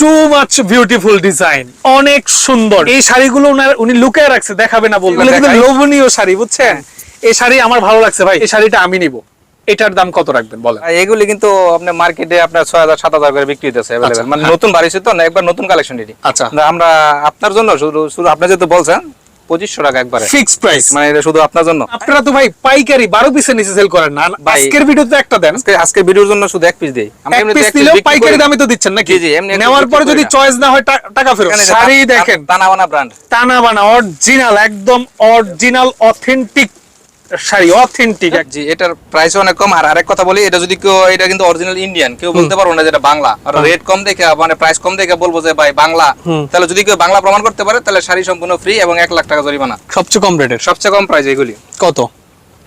Two much beautiful design অনেক সুন্দর। এই শাড়িগুলো উনি লুকিয়ে রাখছে দেখাবে না বলবে। এগুলো কিন্তু দেখাই। লোভনীয় শাড়ি বুঝছেন? এই শাড়ি আমার ভালো লাগছে ভাই। এই শাড়িটা আমি নিব। এটার দাম কত রাখবেন বলেন? আর এগুলি কিন্তু আপনার মার্কেটে আপনার ছয় হাজার সাত হাজার করে বিক্রি হতেছে অ্যাভেলেবেল মানে। নতুন বাড়িছে তো না একবার নতুন কালেকশন এটি আচ্ছা। আমরা আপনার জন্য শুধু শুধু আপনি যেহেতু বলছেন পঁচিশশো টাকা একবারে। ফিক্স প্রাইস মানে এটা শুধু আপনার জন্য। আপনারা তো ভাই পাইকারি বারো পিসের নিচে সেল করেন না। আজকের ভিডিওতে একটা দেন। আজকে ভিডিওর জন্য শুধু এক পিস দেই। পাইকারি দামে তো দিচ্ছেন নাকি? জি, জি, এমনি নেওয়ার পরে যদি চয়েস না হয় টাকা ফেরত। শাড়ি দেখেন। টানা বানা ব্র্যান্ড টানা বানা অরিজিনাল একদম অরিজিনাল অথেন্টিক শাড়ি অথেন্টিক জি এটার প্রাইস অনেক কম। আর আরেক কথা বলি এটা যদি কেউ এটা কিন্তু অরিজিনাল ইন্ডিয়ান কেউ বলতে পারব না যেটা বাংলা। আর রেট কম দেখে মানে প্রাইস কম দেখে বলব যে ভাই বাংলা। তাহলে যদি কেউ বাংলা প্রমাণ করতে পারে তাহলে শাড়ি সম্পূর্ণ ফ্রি এবং এক লাখ টাকা জরিমানা। সবচেয়ে কম রেটের সবচেয়ে কম প্রাইস এগুলি। কত?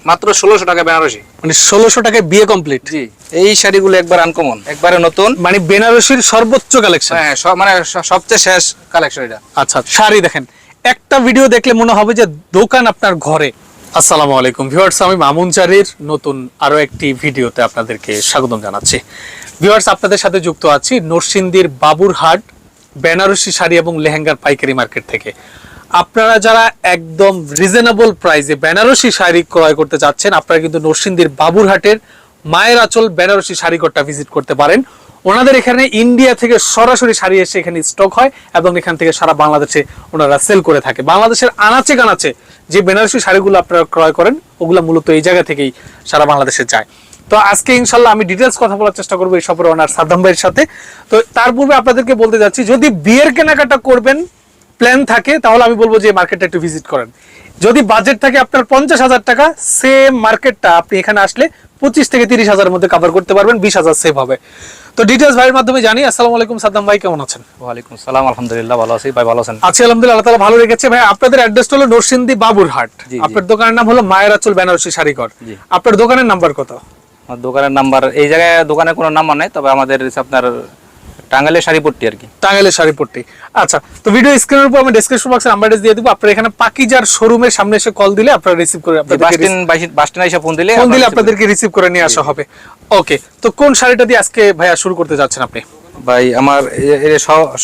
মাত্র ষোলোশো টাকা বেনারসি। মানে ষোলোশো টাকায় বিয়ে কমপ্লিট জি এই শাড়িগুলো একবার আনকমন একবারে নতুন। মানে বেনারসির সর্বোচ্চ কালেকশন হ্যাঁ সব- মানে সবচেয়ে শেষ কালেকশন এটা। আচ্ছা শাড়ি দেখেন একটা ভিডিও দেখলে মনে হবে যে দোকান আপনার ঘরে। আসসালামু আলাইকুম ভিউয়ার্স, আমি মামুন চারির নতুন আরও একটি ভিডিওতে আপনাদেরকে স্বাগতম জানাচ্ছি। ভিউয়ার্স, আপনাদের সাথে যুক্ত আছি নরসিংদীর বাবুরহাট, বেনারসি শাড়ি এবং লেহেঙ্গার পাইকারি মার্কেট থেকে। আপনারা যারা একদম রিজনেবল প্রাইসে বেনারসি শাড়ি ক্রয় করতে চাচ্ছেন আপনারা কিন্তু নরসিংদীর বাবুরহাটের মায়ের আচল বেনারসি শাড়িঘরটা ভিজিট করতে পারেন। ওনাদের এখানে ইন্ডিয়া থেকে সরাসরি শাড়ি এসে এখানে স্টক হয় এবং এখান থেকে সারা বাংলাদেশে ওনারা সেল করে থাকে। বাংলাদেশের আনাচে কানাচে যে বেনারসি শাড়িগুলো আপনারা ক্রয় করেন, ওগুলো মূলত এই জায়গা থেকেই সারা বাংলাদেশে যায়। তো আজকে ইনশাল্লাহ আমি ডিটেলস কথা বলার চেষ্টা করব এই সফরে ওনার সাদ্দাম ভাইয়ের সাথে। তো তার পূর্বে আপনাদেরকে বলতে যাচ্ছি, যদি বিয়ের কেনাকাটা করবেন প্ল্যান থাকে, তাহলে আমি বলব যে মার্কেটটা একটু ভিজিট করেন। যদি বাজেট থাকে আপনার পঞ্চাশ হাজার টাকা সেম মার্কেটটা আপনি এখানে আসলে পঁচিশ থেকে তিরিশ হাজারের মধ্যে কাভার করতে পারবেন, বিশ হাজার সেভ হবে। তো ডিটেলস ভাইয়ের মাধ্যমে জানি। আসসালামু আলাইকুম সাদ্দাম ভাই কেমন আছেন? ওয়ালাইকুম সালাম আলহামদুলিল্লাহ ভালো আছি। ভাই ভালো আছেন? আছি আলহামদুলিল্লাহ আল্লাহ তাআলা ভালো রেখেছে। ভাই আপনাদের অ্যাড্রেস হলো নরসিংদী বাবুরহাট। আপনার দোকানের নাম হলো মায়েরাচল বেনারসি শাড়িঘর। আপনার দোকানের নাম্বার কত? দোকানের নাম্বার এই জায়গায় দোকানে কোনো নাম্বার নেই তবে আমাদের হচ্ছে আপনার শাড়ি পট্টি আর কি। টাঙ্গালের শাড়ি পট্টি আচ্ছা তো ভিডিও স্ক্রিনের উপর আমি ডেসক্রিপশন বক্সে নাম্বার দিয়ে দেবো। আপনারা এখানে পাকিজার শোরুমের সামনে এসে কল দিলে আপনারা রিসিভ করে স্ট্যান্ড এসে ফোন দিলে ফোন দিলে আপনাদেরকে রিসিভ করে নিয়ে আসা হবে। ওকে তো কোন শাড়িটা দিয়ে আজকে ভাইয়া শুরু করতে যাচ্ছেন আপনি? ভাই আমার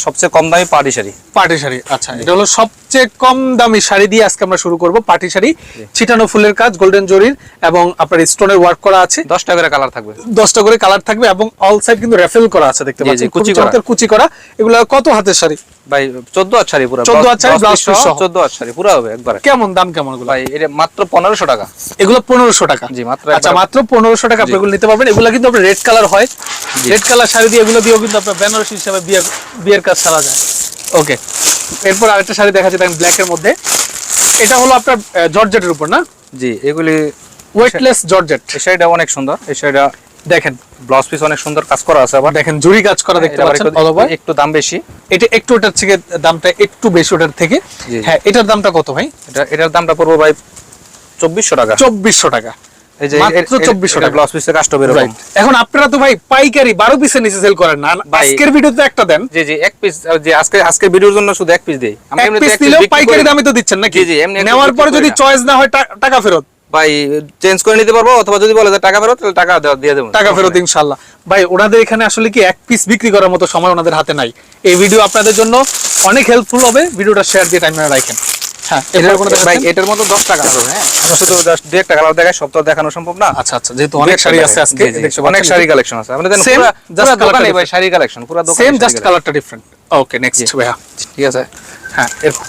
সবচেয়ে কম দামি পাটি শাড়ি। পাটি শাড়ি আচ্ছা এটা হলো সবচেয়ে কম দামি শাড়ি দিয়ে আজকে আমরা শুরু করব পার্টি শাড়ি ছিটানো ফুলের কাজ গোল্ডেন জরির এবং আপনার স্টোনের ওয়ার্ক করা আছে। দশটা করে কালার থাকবে। দশটা করে কালার থাকবে এবং অল সাইড কিন্তু রেফেল করা আছে দেখতে জি, পাচ্ছেন। কুচি করা। কুচি করা। এগুলো কত হাতের শাড়ি? ভাই চোদ্দ হাত শাড়ি পুরো 14 হাত শাড়ি, শাড়ি পুরো হবে একবারে। কেমন দাম কেমন এগুলো? ভাই এটা মাত্র পনেরোশো টাকা। এগুলো পনেরোশো টাকা। জি, মাত্র আচ্ছা মাত্র পনেরোশো টাকা আপনি এগুলো নিতে পারবেন। এগুলো কিন্তু আপনার রেড কালার হয়। রেড কালার শাড়ি দিয়ে এগুলো দিয়েও কিন্তু আপনার বেনারসি হিসাবে বিয়ে বিয়ের কাজ সারা যায়। ওকে এরপর আরেকটা শাড়ি দেখা যাচ্ছে ব্ল্যাক এর মধ্যে। এটা হলো আপনার জর্জেটের উপর না? জি এগুলি ওয়েটলেস জর্জেট। এই শাড়িটা অনেক সুন্দর এই শাড়িটা দেখেন ব্লাউজ পিস অনেক সুন্দর কাজ করা আছে আবার। দেখেন জুরি কাজ করা দেখতে পাচ্ছেন একটু দাম বেশি। এটা একটু ওটার থেকে দামটা একটু বেশি ওটার থেকে। হ্যাঁ এটার দামটা কত ভাই? এটা এটার দামটা পড়ব ভাই চব্বিশশো টাকা। চব্বিশশো টাকা। এই যে মাত্র 2400 টাকা। ব্লাউজ পিসের কাজটা বেরোবে Right. এখন আপনারা তো ভাই পাইকারি বারো পিসের নিচে সেল করেন না। আজকের ভিডিওতে একটা দেন। জি জি এক পিস যে আজকে আজকের ভিডিওর জন্য শুধু এক পিস দেই। এক পিস দিলেও পাইকারি দামে তো দিচ্ছেন নাকি? জি, জি, এমনি নেওয়ার পরে যদি চয়েস না হয় টাকা ফেরত। ভাই চেঞ্জ করে নিতে পারব অথবা যদি বলে যে টাকা ফেরত তাহলে টাকা দিয়ে দেবো। টাকা ফেরত ইনশাল্লাহ। ভাই ওনাদের এখানে আসলে কি এক পিস বিক্রি করার মতো সময় ওনাদের হাতে নাই। এই ভিডিও আপনাদের জন্য অনেক হেল্পফুল হবে। ভিডিওটা শেয়ার দিয়ে টাইম রাখেন। হ্যাঁ ভাই এটার মতো দশ টাকা হবে হ্যাঁ? আমরা শুধু জাস্ট দু একটা কালার দেখাই সব তো দেখানো সম্ভব না। আচ্ছা আচ্ছা যেহেতু অনেক শাড়ি আছে আজকে জি, জি, দেখতে অনেক শাড়ি কালেকশন আছে। আমাদের দেন Same, পুরো just just colour দোকানে ভাই শাড়ি কালেকশন পুরো দোকানে সেম জাস্ট কালারটা ডিফারেন্ট ওকে নেক্সট ভাইয়া। ঠিক আছে? হ্যাঁ এটা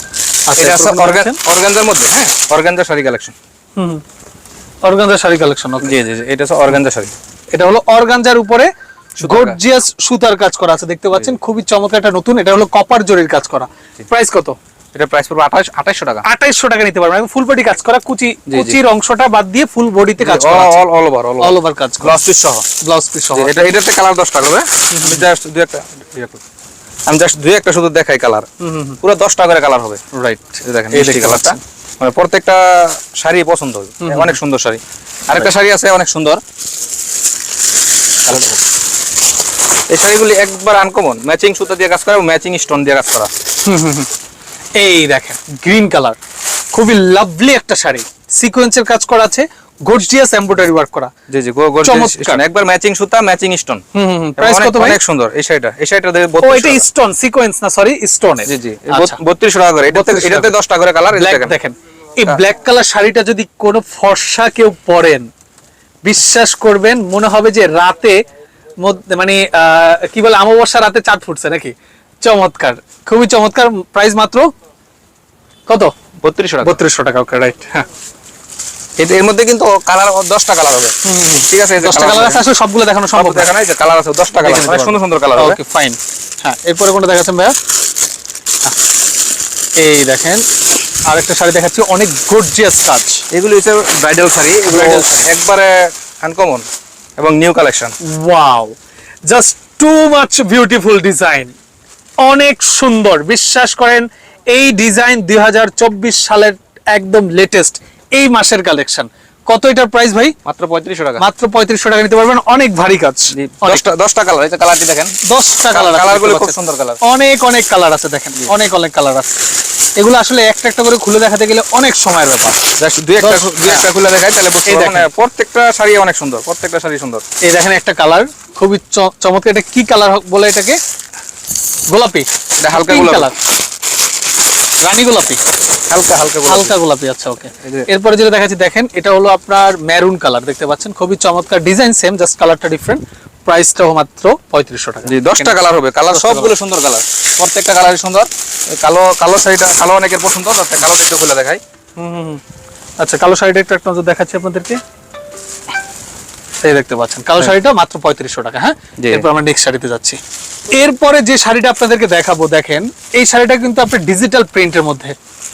আছে এরপর কোনো অর্গান আছেন? অর্গানজার মধ্যে হ্যাঁ? Organza sari collection hmm organza sari collection জি জি জি এটা হচ্ছে অর্গানজা শাড়ি। এটা হলো অর্গানজার উপরে। গর্জিয়াস সুতার কাজ করা আছে দেখতে পাচ্ছেন? খুবই চমৎকার একটা নতুন এটা হলো কপার জরির কাজ করা। প্রাইস কত? এটা প্রাইস পড়বে টাকা। টাকা নিতে পারবেন। ফুল বডি কাজ করা কুচি কুচির অংশটা বাদ দিয়ে ফুল বডিতে কাজ করা all all over all all over কাজ করা। ব্লাউজ পিস সহ। ব্লাউজ পিস সহ। এটা এটাতে কালার দশটা হবে? আমি জাস্ট দুই একটা আমি জাস্ট দুই একটা শুধু দেখাই কালার। পুরো দশটা করে কালার হবে। রাইট দেখেন এই কালারটা মানে প্রত্যেকটা শাড়ি পছন্দ হবে অনেক সুন্দর শাড়ি। আরেকটা শাড়ি আছে অনেক সুন্দর। এই শাড়িগুলি একবার আনকমন ম্যাচিং সুতা দিয়ে কাজ করা ম্যাচিং স্টোন দিয়ে কাজ করা। এই দেখেন গ্রিন কালার খুবই লাভলি একটা শাড়ি। সিকোয়েন্সের কাজ করা আছে গর্জিয়াস এমব্রয়ডারি ওয়ার্ক করা। জি জি গো গো একবার ম্যাচিং সুতা matching stone hmm hmm price কত ভাই? অনেক সুন্দর। এই শাড়িটা এই শাড়িটা ও এটা স্টোন সিকোয়েন্স না সরি স্টোনে জি জি আচ্ছা। 32 টাকা করে। এটাতে 32 এটাতে 10 টাকা করে কালার দেখেন। এই ব্ল্যাক কালার শাড়িটা যদি কোনো ফর্সা কেউ পরেন বিশ্বাস করবেন মনে হবে যে রাতে মানে আহ, কি বলে অমাবস্যা রাতে চাঁদ ফুটছে নাকি? চমৎকার খুবই চমৎকার প্রাইস মাত্র কত? 32 টাকা। বত্রিশশো টাকা ওকে রাইট হ্যাঁ। এর মধ্যে কিন্তু কালার 10টা কালার হবে। ঠিক আছে দশটা কালার আছে। আসলে সবগুলো দেখানো সম্ভব দেখা নাই যে কালার আছে 10টা কালার অনেক সুন্দর সুন্দর কালার ওকে ফাইন হ্যাঁ এরপরে কোনটা দেখাচ্ছেন ভাইয়া? এই দেখেন আরেকটা শাড়ি দেখাচ্ছি অনেক গর্জিয়াস কাজ। এগুলো হচ্ছে ব্রাইডাল শাড়ি Bridal শাড়ি। একবারে আনকমন এবং new collection wow just too much beautiful design অনেক সুন্দর। বিশ্বাস করেন এই ডিজাইন দুই হাজার চব্বিশ সালের একদম লেটেস্ট এই মাসের কালেকশন কত এটার প্রাইস ভাই? মাত্র 35 টাকা। মাত্র পঁয়ত্রিশশো টাকা নিতে পারবেন। অনেক ভারী কাজ। জি, অনেক। 10টা 10টা কালার এই কালারটি দেখেন। দশটা কালার কালারগুলো খুব সুন্দর কালার অনেক অনেক কালার আছে দেখেন। অনেক অনেক কালার আছে। এগুলো আসলে একটা একটা করে খুলে দেখাতে গেলে অনেক সময়ের ব্যাপার। দুই একটা দুই একটা খুলে দেখাই তাহলে বুঝতে পারবেন। প্রত্যেকটা শাড়ি অনেক সুন্দর প্রত্যেকটা শাড়ি সুন্দর। এই দেখেন একটা কালার খুবই চমৎকার। এটা কি কালার বলে এটাকে? গোলাপি। এটা হালকা গোলাপি। রানী গোলাপি। হালকা হালকা হালকা গোলাপি আচ্ছা ওকে এরপরে যেটা দেখাচ্ছি দেখেন এটা হলো আপনার মেরুন কালার দেখতে পাচ্ছেন? খুবই চমৎকার ডিজাইন সেম জাস্ট কালারটা ডিফারেন্ট প্রাইসটাও মাত্র পঁয়ত্রিশশো টাকা। জি দশটা কালার হবে। কালার সবগুলো সুন্দর কালার প্রত্যেকটা কালারই সুন্দর। কালো কালো শাড়িটা কালো অনেকের পছন্দ তাতে কালো একটু খুলে দেখাই। হুম। আচ্ছা কালো শাড়িটা একটু একটা নজর দেখাচ্ছি আপনাদেরকে। এই দেখতে পাচ্ছেন কালো শাড়িটা মাত্র পঁয়ত্রিশশো টাকা হ্যাঁ? এরপর আমরা নেক্সট শাড়িতে যাচ্ছি। এরপরে যে শাড়িটা আপনাদেরকে দেখাবো দেখেন এই শাড়িটা কিন্তু আপনার ডিজিটাল প্রিন্টের মধ্যে।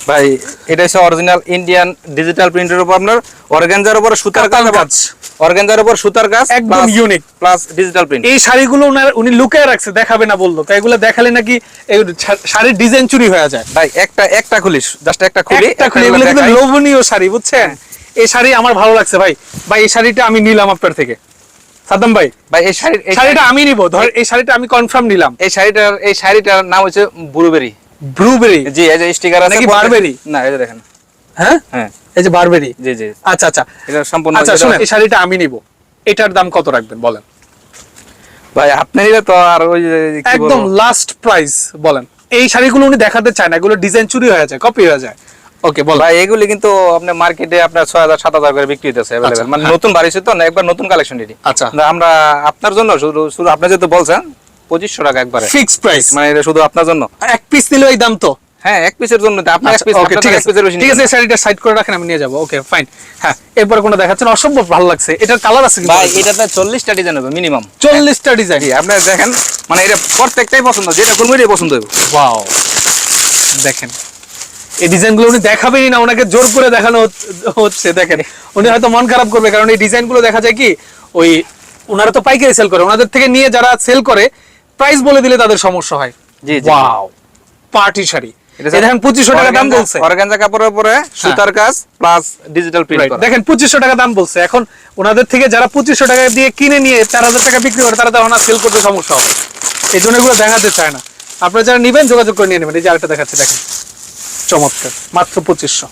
ভাই এটা হচ্ছে অরিজিনাল ইন্ডিয়ান ডিজিটাল প্রিন্টের উপর আপনার অর্গানজার উপরে সুতার কাজ। অর্গানজার উপর সুতার কাজ একদম ইউনিক প্লাস ডিজিটাল প্রিন্ট এই শাড়িগুলো উনার উনি লুকিয়ে রাখছে দেখাবে না বলল। তাই এগুলো দেখালে নাকি এই শাড়ির ডিজাইন চুরি হয়ে যায়। ভাই একটা একটা খুলিস জাস্ট একটা খুলি একটা খুলে এগুলো কিন্তু লোভনীয় শাড়ি বুঝছেন? এই শাড়ি আমার ভালো লাগছে ভাই। ভাই এই শাড়িটা আমি নিলাম আপনার থেকে। সাদ্দাম ভাই ভাই এই এই শাড়িটা আমি নিব ধর এই শাড়িটা আমি কনফার্ম নিলাম। এই শাড়িটার এই শাড়িটার নাম হচ্ছে ব্লুবেরি। ব্লুবেরি? জি এই যে স্টিকার আছে নাকি বারবেরি? না এই যে দেখেন। হ্যাঁ? হ্যাঁ। এই যে বারবেরি? জি জি। আচ্ছা আচ্ছা। এটা সম্পূর্ণ আচ্ছা শুনেন এই শাড়িটা আমি নিব। এটার দাম কত রাখবেন বলেন? ভাই আপনি নিলে তো আর ওই একদম লাস্ট প্রাইস বলেন। এই শাড়িগুলো উনি দেখাতে চায় না এগুলো ডিজাইন চুরি হয়ে যায় কপি হয়ে যায়। ওকে বল। ভাই এগুলি কিন্তু আপনার মার্কেটে আপনার সাত হাজার করে বিক্রি হইতেছে আচ্ছা, মানে হ্যাঁ। নতুন বাড়িছে তো না একবার নতুন কালেকশন এটি আচ্ছা। আমরা আপনার জন্য শুধু শুধু আপনি যেহেতু বলছেন পঁচিশশো টাকা একবারে। ফিক্স প্রাইস মানে এটা শুধু আপনার জন্য। এক পিস নিলেও এই দাম তো? হ্যাঁ এক পিসের জন্য তো আপনার এক আচ্ছা, পিস ওকে ঠিক আছে। ঠিক আছে শাড়িটা সাইড করে রাখেন আমি নিয়ে যাব। ওকে ফাইন হ্যাঁ এরপরে কোনটা দেখাচ্ছেন? অসম্ভব ভালো লাগছে। এটার কালার আছে কি ভাই এটাতে চল্লিশটা ডিজাইন হবে মিনিমাম চল্লিশটা ডিজাইন জি আপনি দেখেন মানে এটা প্রত্যেকটাই পছন্দ যেটা এটাই পছন্দ হবে ওয়াও দেখেন। এই ডিজাইনগুলো উনি দেখাবেনই না ওনাকে জোর করে দেখানো হচ্ছে- দেখেন। উনি হয়তো মন খারাপ করবে কারণ এই ডিজাইনগুলো দেখা যায় কি ওই ওনারা তো পাইকারি সেল করে ওনাদের থেকে নিয়ে যারা সেল করে প্রাইস বলে দিলে তাদের সমস্যা হয়। জি। Wow party sari. দেখেন পঁচিশশো টাকা দাম বলছে। অর্গানজা কাপড়ের উপরে সুতার কাজ প্লাস ডিজিটাল প্রিন্ট দেখেন পঁচিশশো টাকা দাম বলছে। এখন ওনাদের থেকে যারা পঁচিশশো টাকা দিয়ে কিনে নিয়ে চার হাজার টাকা বিক্রি করে তারা সেল করতে সমস্যা হবে এই জন্য এগুলো দেখাতে চায় না। আপনারা যারা নিবেন যোগাযোগ করে নিয়ে নেবেন। এই যে আরেকটা দেখাচ্ছে দেখেন। চমৎকার মাত্র পঁচিশশো।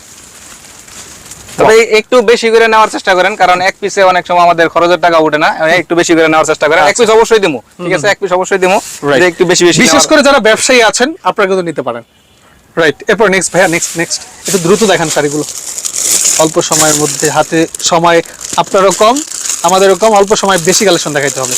তবে একটু বেশি করে নেওয়ার চেষ্টা করেন কারণ এক পিসে অনেক সময় আমাদের খরচের টাকা না। একটু বেশি করে নেওয়ার চেষ্টা করেন। এক পিস অবশ্যই দিমু ঠিক আছে? এক পিস অবশ্যই দিমু একটু বেশি বেশি বিশেষ করে যারা ব্যবসায়ী আছেন আপনারা কিন্তু নিতে পারেন। রাইট এরপর নেক্সট ভাইয়া নেক্সট নেক্সট একটু দ্রুত দেখান শাড়িগুলো। অল্প সময়ের মধ্যে হাতে সময় আপনারও কম আমাদেরও কম অল্প সময় বেশি কালেকশন দেখাইতে হবে।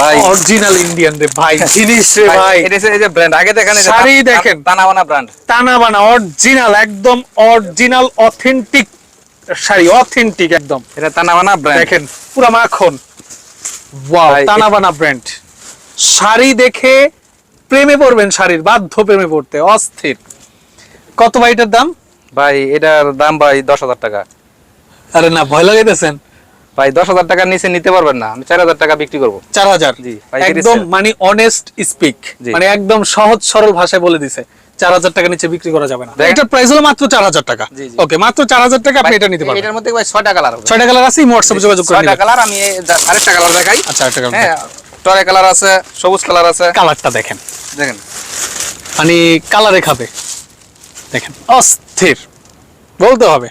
ভাই। অরিজিনাল ইন্ডিয়ান রে ভাই জিনিস রে ভাই, এটা এই যে ব্র্যান্ড আগে দেখেন শাড়ি দেখেন। তানাবানা ব্র্যান্ড টানা বানা অরিজিনাল একদম অরিজিনাল অথেন্টিক শাড়ি অথেন্টিক একদম। এটা তানাবানা ব্র্যান্ড দেখেন পুরা মাখন। ওয়াও ভাই, টানা বানা ব্র্যান্ড শাড়ি দেখে প্রেমে পড়বেন শাড়ির বাধ্য প্রেমে পড়তে অস্থির। কত ভাই এটার দাম? ভাই এটার দাম ভাই দশ হাজার টাকা। আরে না ভয় লাগাইতেছেন? ভাই দশ হাজার টাকার নিচে নিতে পারবেন না। আমি চার হাজার টাকা বিক্রি করব। চার হাজার? একদম মানে অনেস্ট স্পিক মানে একদম সহজ সরল ভাষায় বলে দিছে। চার হাজার টাকা নিচে বিক্রি করা যাবে না। এটার প্রাইস হলো মাত্র চার হাজার টাকা। জি, জি। ওকে মাত্র চার হাজার টাকা আপনি এটা নিতে পারবেন। এটার মধ্যে ভাই ছয়টা কালার ছয়টা কালার আছে হোয়াটসঅ্যাপে যোগাযোগ করে ছয়টা কালার আমি আরেকটা কালার দেখাই। আচ্ছা কালার হ্যাঁ টরে কালার আছে সবুজ কালার আছে। কালারটা দেখেন। দেখেন। মানে কালারে খাবে। দেখেন অস্থির। বলতে হবে।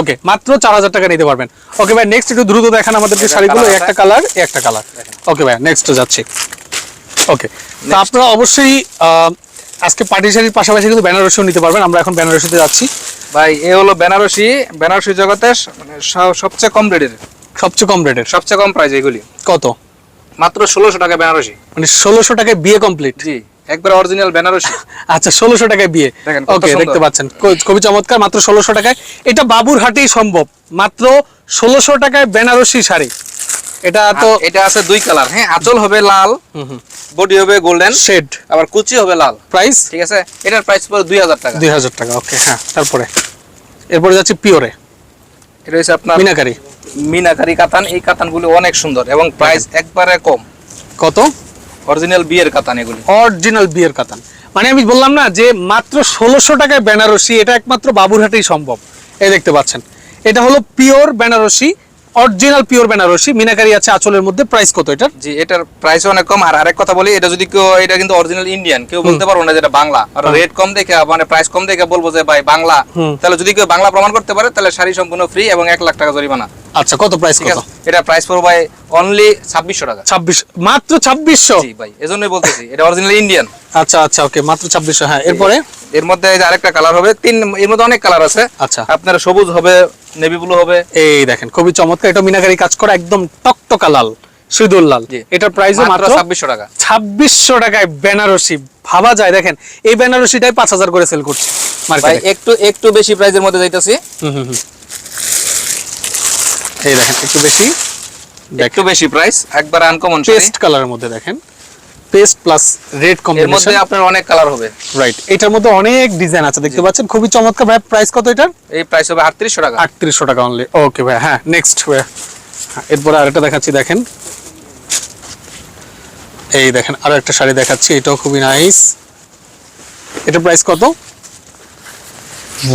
ওকে মাত্র চার হাজার টাকা নিতে পারবেন। ওকে ভাই নেক্সট একটু দ্রুত দেখান আমাদেরকে শাড়িগুলো একটা কালার একটা কালার। ওকে ভাই নেক্সট যাচ্ছি। ওকে তো আপনারা অবশ্যই আজকে পার্টি শাড়ির পাশাপাশি কিন্তু বেনারসিও নিতে পারবেন আমরা এখন বেনারসিতে যাচ্ছি। ভাই এ হলো বেনারসি বেনারসি জগতে মানে সবচেয়ে কম রেটের। সবচেয়ে কম রেটের। সবচেয়ে কম প্রাইস এগুলি। কত? মাত্র ষোলোশো টাকা বেনারসি। মানে ষোলোশো টাকায় বিয়ে কমপ্লিট জি। একবার অরিজিনাল বেনারসি। আচ্ছা ষোলোশো টাকায় বিয়ে। ওকে দেখতে পাচ্ছেন। খুবই চমৎকার মাত্র ষোলোশো টাকায়। এটা বাবুরহাটেই সম্ভব। মাত্র ষোলোশো টাকায় বেনারসি শাড়ি। এটা তো তো এটা আছে দুই কালার হ্যাঁ? আঁচল হবে লাল বডি হবে গোল্ডেন শেড আবার কুচি হবে লাল। প্রাইস ঠিক আছে? এটার প্রাইস পড়ে দুই হাজার টাকা। দুই হাজার টাকা ওকে হ্যাঁ তারপরে। এরপরে যাচ্ছে পিওরে এটা হচ্ছে আপনার মিনাকারি। মিনাকারি কাতান। এই কাতানগুলি অনেক সুন্দর এবং প্রাইস একবারে কম। কত? অরিজিনাল বিয়ের কাতান এগুলি। অরিজিনাল বিয়ের কাতান। মানে আমি বললাম না যে মাত্র ষোলোশো টাকায় বেনারসি, এটা একমাত্র বাবুরহাটেই সম্ভব। এই দেখতে পাচ্ছেন। এটা হলো pure Benarasi original pure Benarasi meenakari আছে আঁচলের মধ্যে প্রাইস কত এটার? জি এটার প্রাইস অনেক কম। আর আরেক কথা বলি এটা যদি কেউ এটা কিন্তু অরিজিনাল ইন্ডিয়ান কেউ বলতে পারব না যেটা বাংলা। আর রেট কম দেখে মানে প্রাইস কম দেখে বলব যে ভাই বাংলা। তাহলে যদি কেউ বাংলা প্রমাণ করতে পারে তাহলে শাড়ি সম্পূর্ণ ফ্রি এবং এক লাখ টাকা জরিমানা। আচ্ছা কত প্রাইস কত? এটা প্রাইস পড়বে ভাই অনলি ছাব্বিশশো টাকা। ছাব্বিশ মাত্র ছাব্বিশশো? জি ভাই এজন্যই বলতেছি এটা অরিজিনাল ইন্ডিয়ান আচ্ছা আচ্ছা ওকে মাত্র ছাব্বিশশো হ্যাঁ এরপরে? এর মধ্যে এই যে আরেকটা কালার হবে তিন এর মধ্যে অনেক কালার আছে। আচ্ছা। আপনার সবুজ হবে নেভি ব্লু হবে। এই দেখেন খুবই চমৎকার এটা মিনাকারি কাজ করা একদম টকটকা লাল সিঁদুর লাল। এটার প্রাইসও মাত্র ছাব্বিশশো টাকা। ছাব্বিশশো টাকায় বেনারসি ভাবা যায় দেখেন এই বেনারসিটাই পাঁচ হাজার করে সেল করছে একটু একটু বেশি প্রাইসের মধ্যে যাইতেছি। এই দেখেন একটু বেশি। একটু বেশি প্রাইস একবার আনকমন পেস্ট কালারের মধ্যে দেখেন। পেস্ট প্লাস রেড এর মধ্যে কম্বিনেশন আপনার অনেক কালার হবে। রাইট এটার মধ্যে অনেক ডিজাইন আছে দেখতে পাচ্ছেন? খুবই চমৎকার। ভাই প্রাইস কত এটার? এই প্রাইস হবে আটত্রিশশো টাকা। আটত্রিশশো টাকা অনলি ওকে ভাই হ্যাঁ নেক্সট ভাই এরপরে আরেকটা দেখাচ্ছি দেখেন। এই দেখেন আরও একটা শাড়ি দেখাচ্ছি এটাও খুবই নাইস এটার প্রাইস কত?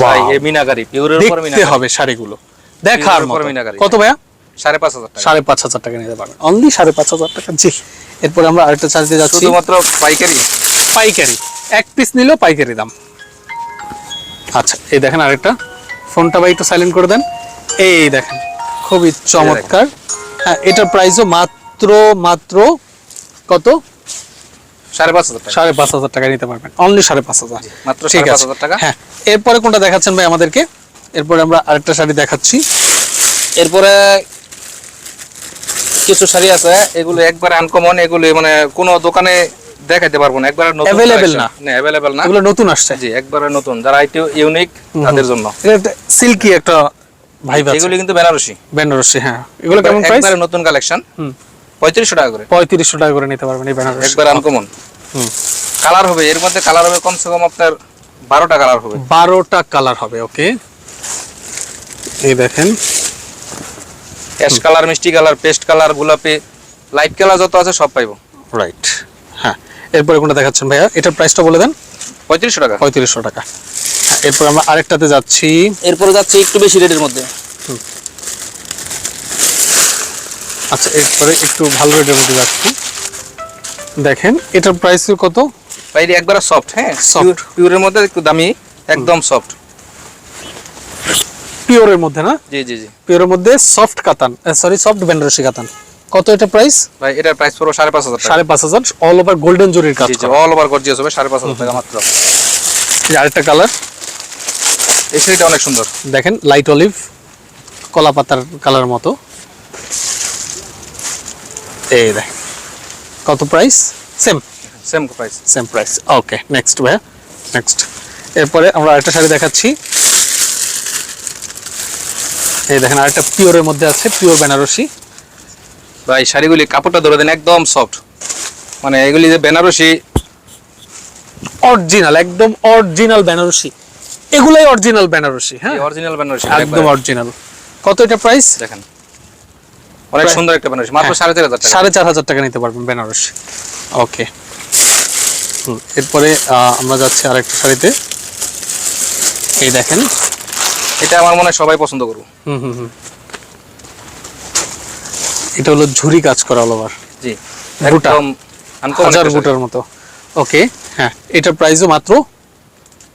ভাই! এই মিনাকারি পিওরের উপর মিনাকারি। হবে শাড়িগুলো। দেখার মতো। কত ভাইয়া? সাড়ে পাঁচ হাজার টাকা। সাড়ে পাঁচ হাজার টাকা নিতে পারবেন। অনলি সাড়ে পাঁচ হাজার টাকা? জি। এরপরে আমরা আরেকটা চার্জে যাচ্ছি। শুধুমাত্র পাইকারি? পাইকারি। এক পিস নিলেও পাইকারি দাম। আচ্ছা এই দেখেন আরেকটা। ফোনটা ভাই একটু সাইলেন্ট করে দেন। এই দেখেন খুবই চমৎকার। হ্যাঁ এটার প্রাইসও মাত্র মাত্র কত? সাড়ে পাঁচ হাজার সাড়ে পাঁচ হাজার টাকা নিতে পারবেন। অনলি সাড়ে পাঁচ হাজার। মাত্র ঠিক পাঁচ আছে। হাজার টাকা। হ্যাঁ এরপরে কোনটা দেখাচ্ছেন ভাই আমাদেরকে? এরপরে আমরা আরেকটা শাড়ি দেখাচ্ছি। এরপরে কিছু শাড়ি আছে এগুলো একবার আনকমন এগুলো মানে কোনো দোকানে দেখাইতে পারব না একবার নতুন collection। না? না অ্যাভেলেবেল না। এগুলো নতুন আসছে? জি একবারে নতুন যারা একটু ইউনিক তাদের জন্য। এটা সিল্কি একটা ভাইব আছে। এগুলো কিন্তু বেনারসি। বেনারসি হ্যাঁ। এগুলো কেমন প্রাইস একবারে নতুন কালেকশন হুম। পঁয়ত্রিশশো টাকা করে। পঁয়ত্রিশশো টাকা করে নিতে পারবেন এই বেনারসি। একবার আনকমন হুম। কালার হবে এর মধ্যে কালার হবে কমসে কম আপনার বারোটা কালার হবে। বারোটা কালার হবে ওকে এই দেখেন। অ্যাশ কালার মিষ্টি কালার পেস্ট কালার গোলাপি লাইট কালার যত আছে সব পাইবো। রাইট হ্যাঁ এরপরে কোনটা দেখাচ্ছেন ভাইয়া? এটার প্রাইসটা বলে দেন। পঁয়ত্রিশশো টাকা। পঁয়ত্রিশশো টাকা। হ্যাঁ, এরপর আমরা আরেকটাতে যাচ্ছি। এরপরে যাচ্ছে একটু বেশি রেটের মধ্যে। আচ্ছা এরপরে একটু ভালো রেটের মধ্যে যাচ্ছি। দেখেন এটার প্রাইস কত? বাইরে একবারে সফট হ্যাঁ? Soft. পিওরের মধ্যে একটু দামি একদম সফট পিওরের মধ্যে না? জি জি জি। পিওরের মধ্যে সফট কাতান সরি সফট বেনারসি কাতান। কত এটা প্রাইস ভাই এটার প্রাইস পড়ো সাড়ে পাঁচ হাজার সাড়ে পাঁচ হাজার অল ওভার গোল্ডেন জরির কাজ অল ওভার গর্জিয়াস হবে সাড়ে পাঁচ হাজার টাকা মাত্র। এই আরেকটা কালার এই শাড়িটা অনেক সুন্দর। দেখেন লাইট অলিভ কলা পাতার কালার মতো। এই দেখ কত price same same price same price okay next ভাইয়া নেক্সট এরপরে আমরা আরেকটা শাড়ি দেখাচ্ছি। এই দেখেন আরেকটা পিওরের মধ্যে আছে পিওর বেনারসি। ভাই শাড়িগুলি কাপড়টা ধরে দেন একদম সফট মানে এগুলি যে বেনারসি অরিজিনাল একদম অরিজিনাল বেনারসি। এগুলাই অরিজিনাল বেনারসি হ্যাঁ? অরিজিনাল বেনারসি একদম অরিজিনাল কত এটা প্রাইস দেখেন। অনেক সুন্দর একটা বেনারসি মাত্র। সাড়ে চার হাজার টাকা। সাড়ে চার হাজার টাকা নিতে পারবেন বেনারসি। ওকে এরপরে আমরা যাচ্ছি আরেকটা শাড়িতে। এই দেখেন এটা আমার মনে হয় সবাই পছন্দ করব হুম হুম হুম। এটা হলো ঝুরি কাজ করা অল ওভার জি। একদম uncommon হাজার বুটার মতো। ওকে হ্যাঁ এটার প্রাইসও মাত্র।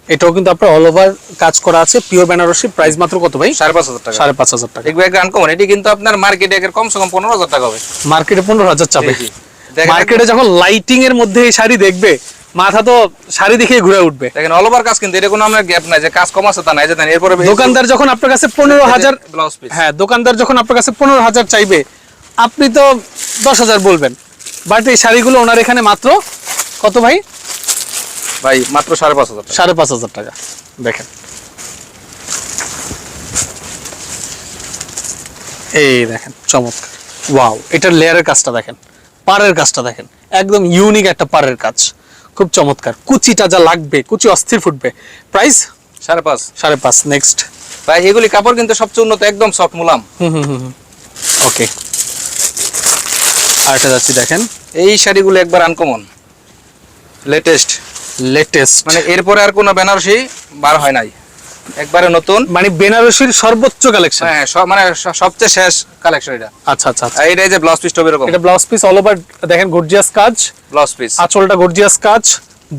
এটাও কিন্তু আপনার অল ওভার কাজ করা আছে পিওর বেনারসি। প্রাইস মাত্র কত ভাই? সাড়ে পাঁচ হাজার টাকা। সাড়ে পাঁচ হাজার টাকা। আনকমন এটি কিন্তু আপনার মার্কেটে একের কমসে কম পনেরো হাজার টাকা হবে। মার্কেটে পনেরো হাজার চাপে। মার্কেটে যখন লাইটিং এর মধ্যে এই শাড়ি দেখবে মাথা তো শাড়ি দেখে ঘুরে উঠবে। দেখেন অল ওভার কাজ কিন্তু এটা কোনো আপনার গ্যাপ নাই যে কাজ কম আছে তা নাই যে এরপরে দোকানদার যখন আপনার কাছে পনেরো হাজার ব্লাউজ পিস হ্যাঁ দোকানদার যখন আপনার কাছে পনেরো হাজার চাইবে আপনি তো দশ হাজার বলবেন। বাট এই শাড়িগুলো ওনার এখানে মাত্র কত ভাই? ভাই মাত্র সাড়ে পাঁচ হাজার টাকা। সাড়ে পাঁচ হাজার টাকা। দেখেন। এই দেখেন চমৎকার। ওয়াও এটার লেয়ারের কাজটা দেখেন। পাড়ের কাজটা দেখেন। একদম ইউনিক একটা পাড়ের কাজ। খুব চমৎকার। কুচিটা যা লাগবে কুচি অস্থির ফুটবে। প্রাইস সাড়ে পাঁচ। সাড়ে পাঁচ নেক্সট ভাই এগুলি কাপড় কিন্তু সবচেয়ে উন্নত একদম সফট মুলাম। হুম হুম হুম ওকে আরেকটা যাচ্ছি দেখেন। এই শাড়িগুলো একবার আনকমন লেটেস্ট লেটেস্ট মানে এরপরে আর কোনো বেনারসি বার হয় নাই। একবারে নতুন। মানে বেনারসির সর্বোচ্চ কালেকশন হ্যাঁ মানে সবচেয়ে শেষ কালেকশন এটা। আচ্ছা আচ্ছা আচ্ছা। আর এইটাই যে ব্লাউজ পিস এরকম এটা ব্লাউজ পিস অল ওভার দেখেন গর্জিয়াস কাজ। ব্লাউজ পিস আঁচলটা গর্জিয়াস কাজ।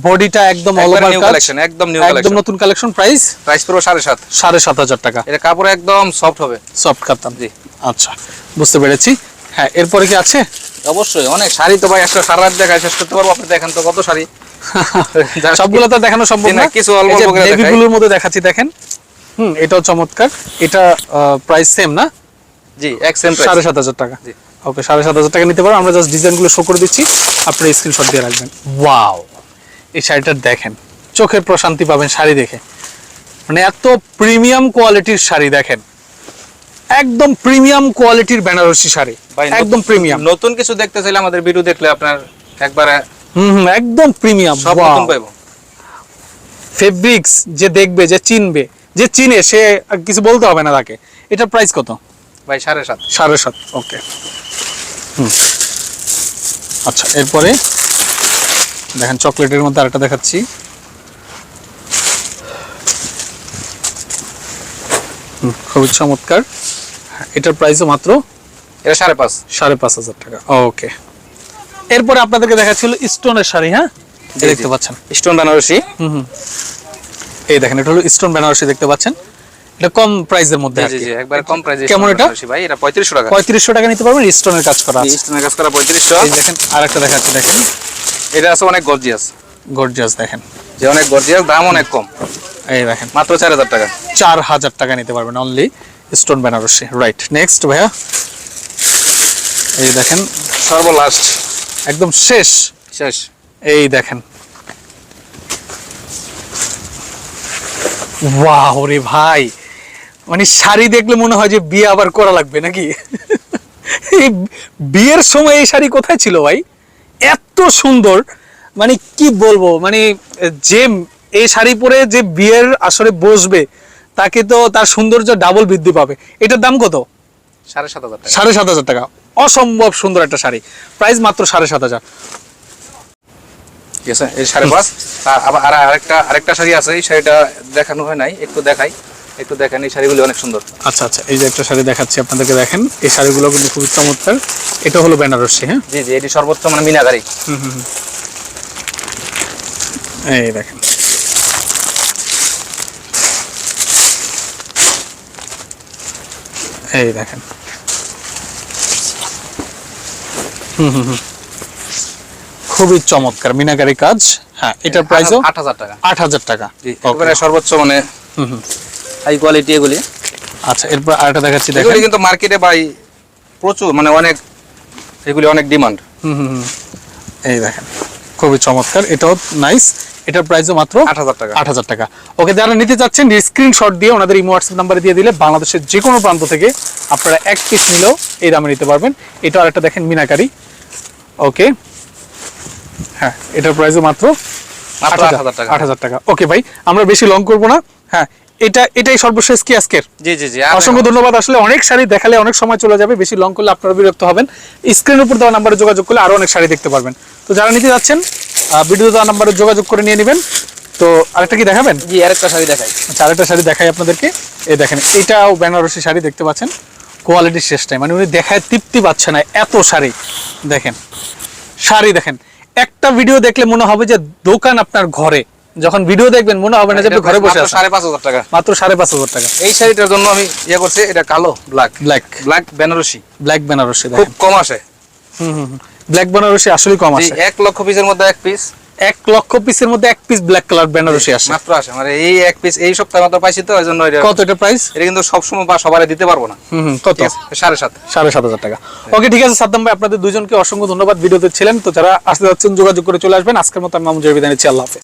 বডিটা একদম অল ওভার collection, একদম new একদম নতুন কালেকশন প্রাইস প্রাইস পুরো সাড়ে সাত। সাড়ে সাত হাজার টাকা। এটা কাপড় একদম সফট হবে। সফট কাতান জি। আচ্ছা বুঝতে পেরেছি। হ্যাঁ এরপরে কি আছে? অবশ্যই অনেক শাড়ি তো ভাই একটা সারা রাত দেখায় শেষ করতে পারব। আপনি দেখেন তো কত শাড়ি। সবগুলো তো দেখানো সম্ভব না, কিছু অল্প অল্প করে দেখাই। এর মধ্যে দেখাচ্ছি দেখেন। হুম এটাও চমৎকার। এটা প্রাইস সেম না? জি এক সেম সাড়ে সাত হাজার টাকা। জি। ওকে সাড়ে সাত হাজার টাকা নিতে পারো। আমরা জাস্ট ডিজাইনগুলো শো করে দিচ্ছি। আপনার স্ক্রিনশট দিয়ে রাখবেন। ওয়াও এই শাড়িটা দেখেন। চোখের প্রশান্তি পাবেন শাড়ি দেখে। মানে এত প্রিমিয়াম কোয়ালিটির শাড়ি দেখেন। একদম প্রিমিয়াম কোয়ালিটির বেনারসি শাড়ি। একদম প্রিমিয়াম নতুন কিছু দেখতে চাইলে আমাদের ভিডিও দেখলে আপনার একবারে হুম হুম একদম প্রিমিয়াম সব নতুন পাইবো। ফেব্রিক্স যে দেখবে যে চিনবে যে চিনে সে কিছু বলতে হবে না তাকে। এটার প্রাইস কত? ভাই সাড়ে সাত। সাড়ে সাত ওকে হুম। আচ্ছা এরপরে দেখেন চকলেটের মধ্যে আরেকটা দেখাচ্ছি। হুম, খুবই চমৎকার। এটার প্রাইসও মাত্র এটা সাড়ে পাঁচ। সাড়ে পাঁচ হাজার টাকা ওকে এরপরে আপনাদেরকে দেখাচ্ছিল স্টোনের শাড়ি হ্যাঁ? দেখতে পাচ্ছেন। স্টোন বেনারসি। হুম এই দেখেন এটা হলো স্টোন বেনারসি দেখতে পাচ্ছেন। এটা কম প্রাইসের মধ্যে জি জি জি একবার কম প্রাইসে কেমন এটা? ভাই এটা পঁয়ত্রিশশো টাকা। পঁয়ত্রিশশো টাকা নিতে পারবেন স্টোনের কাজ করা আছে। স্টোনের কাজ করা পঁয়ত্রিশশো। এই দেখেন আরেকটা দেখাচ্ছি দেখেন। এটা আছে অনেক গর্জিয়াস। গর্জিয়াস দেখেন। যে অনেক গর্জিয়াস দাম অনেক কম। এই দেখেন। মাত্র চার হাজার টাকা। চার হাজার টাকা নিতে পারবেন only stone Benarasi. Right next ভাইয়া। এই দেখেন। সর্বলাস্ট। একদম শেষ। শেষ। এই দেখেন। রে ভাই। মানে শাড়ি দেখলে মনে হয় যে বিয়ে আবার করা লাগবে নাকি? এই বিয়ের সময় এই শাড়ি কোথায় ছিল ভাই? এত সুন্দর। মানে কি বলব? মানে যে এই শাড়ি পরে যে বিয়ের আসরে বসবে তাকে তো তার সৌন্দর্য ডাবল বৃদ্ধি পাবে। এটার দাম কত? সাড়ে সাত হাজার টাকা। সাড়ে সাত হাজার টাকা। অসম্ভব সুন্দর একটা শাড়ি। প্রাইস মাত্র সাড়ে সাত হাজার। ঠিক আছে? এই সাড়ে পাঁচ। আর আবার আর আরেকটা আরেকটা শাড়ি আছে এই শাড়িটা দেখানো হয় নাই একটু দেখাই। একটু দেখেন এই শাড়িগুলি অনেক সুন্দর। আচ্ছা আচ্ছা এই যে একটা শাড়ি দেখাচ্ছি আপনাদেরকে দেখেন এই শাড়িগুলো কিন্তু খুবই চমৎকার। এটা হলো বেনারসি হ্যাঁ? জি জি এটি সর্বোচ্চ মানে মিনাগারি এই দেখেন। এই দেখেন হুম হুম হুম। খুবই চমৎকার মিনাকারি কাজ। হ্যাঁ এটার প্রাইস আট হাজার টাকা। আট হাজার টাকা। একেবারে সর্বোচ্চ মানে হুম হুম। হাই কোয়ালিটি এগুলি। আচ্ছা এরপর আরেকটা দেখাচ্ছি দেখেন। এগুলি কিন্তু মার্কেটে ভাই প্রচুর মানে অনেক এগুলি অনেক ডিমান্ড হুম হুম। এই দেখেন। খুবই চমৎকার এটাও নাইস এটার প্রাইসও মাত্র আট হাজার টাকা। আট হাজার টাকা। ওকে যারা নিতে চাচ্ছেন স্ক্রিনশট দিয়ে ওনাদের ইমো হোয়াটসঅ্যাপ নাম্বারে দিয়ে দিলে বাংলাদেশের যে কোনো প্রান্ত থেকে আপনারা এক পিস নিলেও এই দামে নিতে পারবেন। এটা আরেকটা দেখেন মিনাকারি। ওকে হ্যাঁ এটার প্রাইসও মাত্র মাত্র আট হাজার টাকা। আট হাজার টাকা। ওকে ভাই আমরা বেশি লং করব না। হ্যাঁ এটা এটাই সর্বশেষ কি আজকের? জি জি জি অসংখ্য ধন্যবাদ। আসলে অনেক শাড়ি দেখালে অনেক সময় চলে যাবে। বেশি লং করলে আপনারা বিরক্ত হবেন। স্ক্রিনের উপর দেওয়া নাম্বারে যোগাযোগ করলে আরও অনেক শাড়ি দেখতে পারবেন। তো যারা নিতে যাচ্ছেন ভিডিও দেওয়া নাম্বারে যোগাযোগ করে নিয়ে নেবেন। তো আরেকটা কি দেখাবেন? জি আরেকটা শাড়ি দেখাই। আচ্ছা আরেকটা শাড়ি দেখাই আপনাদেরকে। এই দেখেন এটাও বেনারসি শাড়ি দেখতে পাচ্ছেন। কোয়ালিটি শেষ টাইম মানে উনি দেখায় তৃপ্তি পাচ্ছে না এত শাড়ি। দেখেন শাড়ি দেখেন। একটা ভিডিও দেখলে মনে হবে যে দোকান আপনার ঘরে। যখন ভিডিও দেখবেন মনে হবে না যে ঘরে বসে পাঁচ হাজার টাকা। মাত্র সাড়ে পাঁচ হাজার টাকা। এই শাড়িটার জন্য আমি ইয়ে করছি এটা কালো black black black Benarasi black Benarasi খুব কম আসে। ব্ল্যাক বেনারসি আসলে কম আসে। এক লক্ষ পিসের মধ্যে এক পিস এক লক্ষ পিসের মধ্যে এক পিস ব্ল্যাক কালার বেনারসি আসে। মাত্র আসে। মানে এই এক পিস এই সপ্তাহে মাত্র পাইছি তো ওই জন্য এটা কত এটা প্রাইস এটা কিন্তু সবসময় বা সবাই দিতে পারব না। হুম হুম, কত? আছে সাড়ে সাত। সাড়ে সাত হাজার টাকা। ওকে ঠিক আছে সাদ্দাম ভাই আপনাদের দুজনকে অসংখ্য ধন্যবাদ। ভিডিওতে ছিলেন তো যারা আসতে যাচ্ছেন যোগাযোগ করে চলে আসবেন। আজকের মতো আমি মামুন জয় বিদায় নিচ্ছি। আল্লাহ হাফেজ।